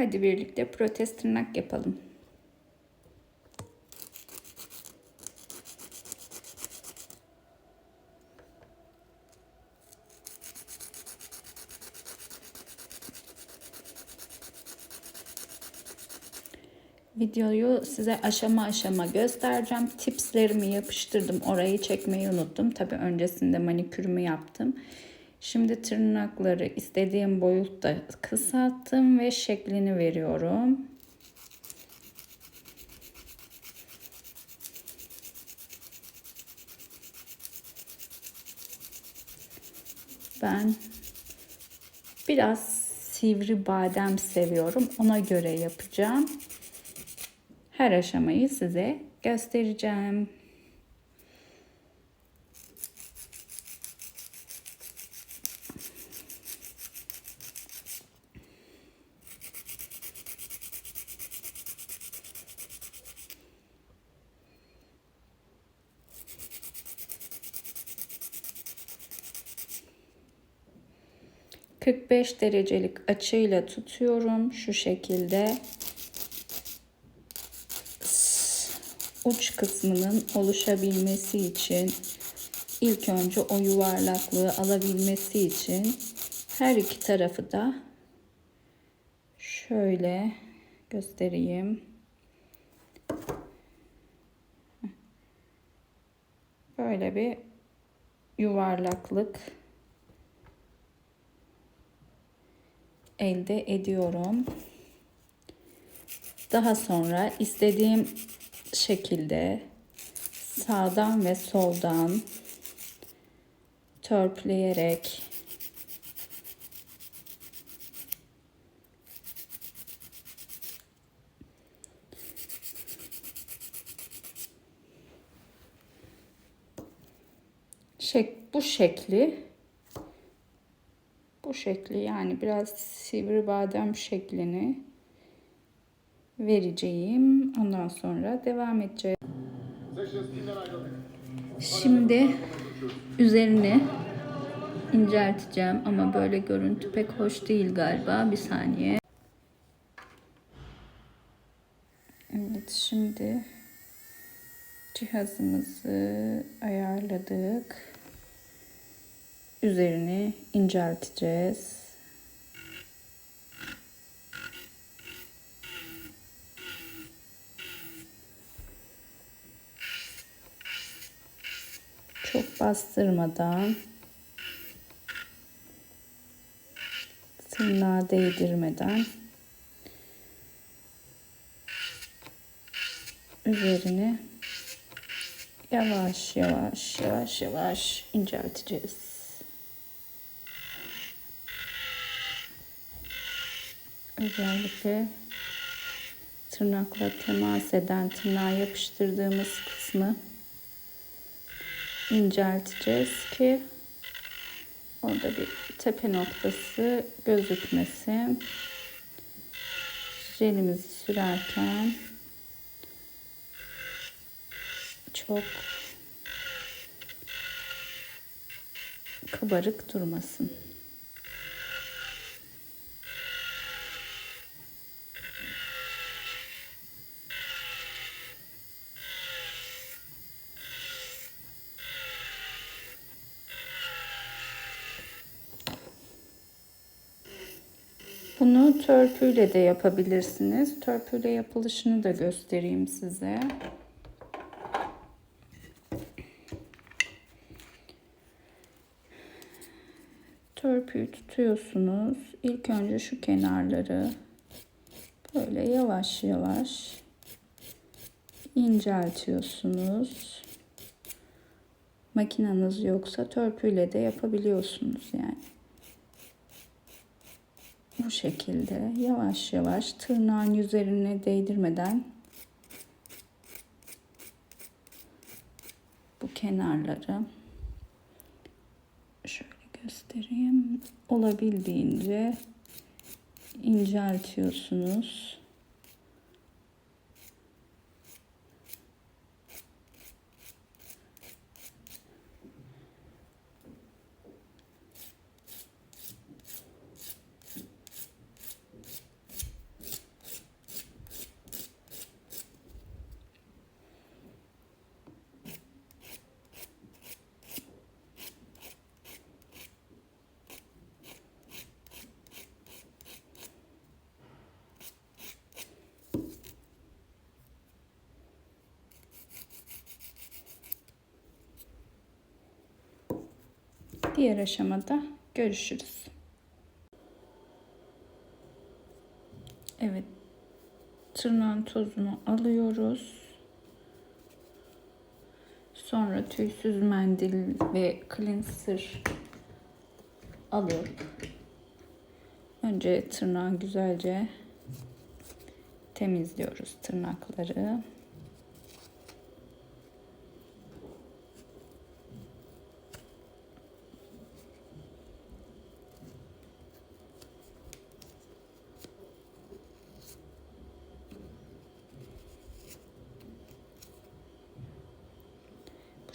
Hadi birlikte protez tırnak yapalım. Videoyu size aşama aşama göstereceğim. Tipslerimi yapıştırdım. Orayı çekmeyi unuttum. Tabi öncesinde manikürümü yaptım. Şimdi tırnakları istediğim boyutta kısalttım ve şeklini veriyorum. Ben biraz sivri badem seviyorum. Ona göre yapacağım. Her aşamayı size göstereceğim. ...45 derecelik açıyla tutuyorum şu şekilde uç kısmının oluşabilmesi için ilk önce o yuvarlaklığı alabilmesi için her iki tarafı da şöyle göstereyim. Böyle bir yuvarlaklık elde ediyorum. Daha sonra istediğim şekilde sağdan ve soldan törpüleyerek şek bu şekli bu şekli yani biraz sivri badem şeklini vereceğim. Ondan sonra devam edeceğiz. Şimdi üzerini incelteceğim ama böyle görüntü pek hoş değil galiba. Bir saniye. Evet şimdi cihazımızı ayarladık. Üzerini incelteceğiz. çok bastırmadan tırnağa değdirmeden üzerini yavaş yavaş yavaş yavaş incelteceğiz. Özellikle tırnakla temas eden tırnağa yapıştırdığımız kısmı incelteceğiz ki orada bir tepe noktası gözükmesin. Jelimizi sürerken çok kabarık durmasın. Bunu törpüyle de yapabilirsiniz. Törpüyle yapılışını da göstereyim size. Törpüyü tutuyorsunuz. İlk önce şu kenarları böyle yavaş yavaş inceltiyorsunuz. Makineniz yoksa törpüyle de yapabiliyorsunuz yani bu şekilde yavaş yavaş tırnağın üzerine değdirmeden bu kenarları şöyle göstereyim olabildiğince inceltiyorsunuz. Diğer aşamada görüşürüz. Evet. Tırnağın tozunu alıyoruz. Sonra tüysüz mendil ve cleanser alıp önce tırnağı güzelce temizliyoruz tırnakları.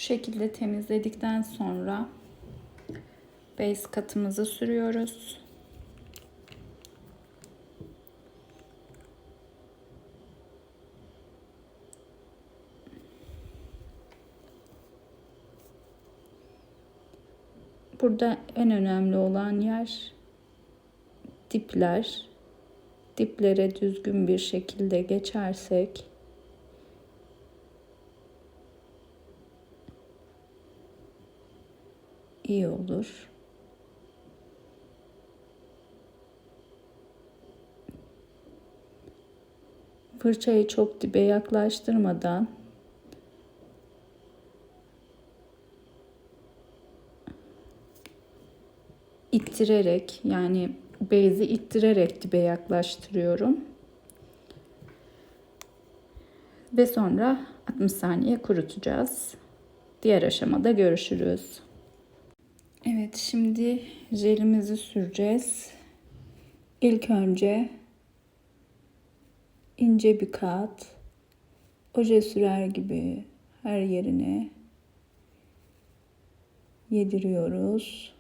Şekilde temizledikten sonra base katımızı sürüyoruz. Burada en önemli olan yer dipler. Diplere düzgün bir şekilde geçersek iyi olur. Fırçayı çok dibe yaklaştırmadan ittirerek yani bezi ittirerek dibe yaklaştırıyorum. Ve sonra 60 saniye kurutacağız. Diğer aşamada görüşürüz. Evet şimdi jelimizi süreceğiz. İlk önce ince bir kağıt oje sürer gibi her yerine yediriyoruz.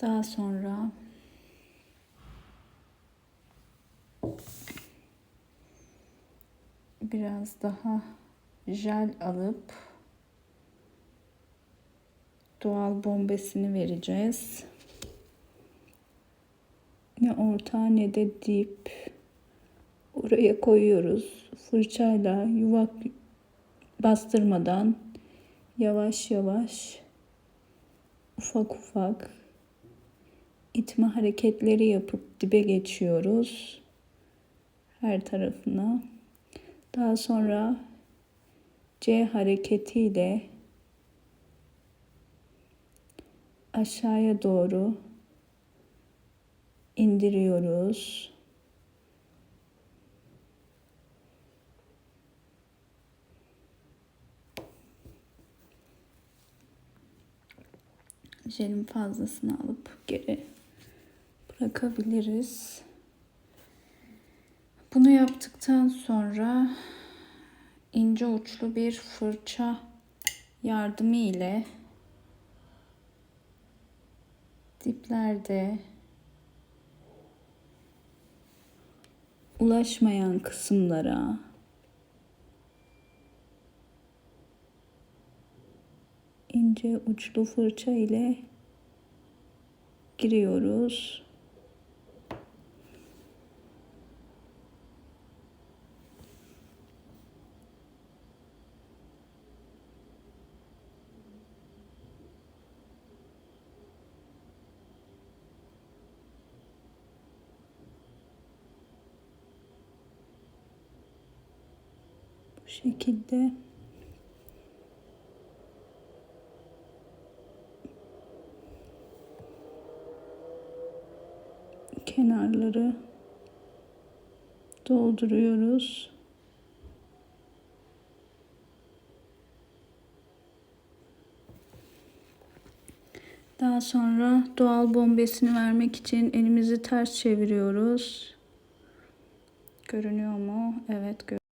Daha sonra biraz daha jel alıp doğal bombesini vereceğiz. Ne orta ne de dip. Oraya koyuyoruz. Fırçayla yuvak bastırmadan yavaş yavaş ufak ufak itme hareketleri yapıp dibe geçiyoruz. Her tarafına. Daha sonra C hareketiyle aşağıya doğru indiriyoruz. Jelin fazlasını alıp geri bırakabiliriz. Bunu yaptıktan sonra ince uçlu bir fırça yardımı ile diplerde ulaşmayan kısımlara ince uçlu fırça ile giriyoruz. Şekilde kenarları dolduruyoruz. Daha sonra doğal bombesini vermek için elimizi ters çeviriyoruz. Görünüyor mu? Evet görünüyor.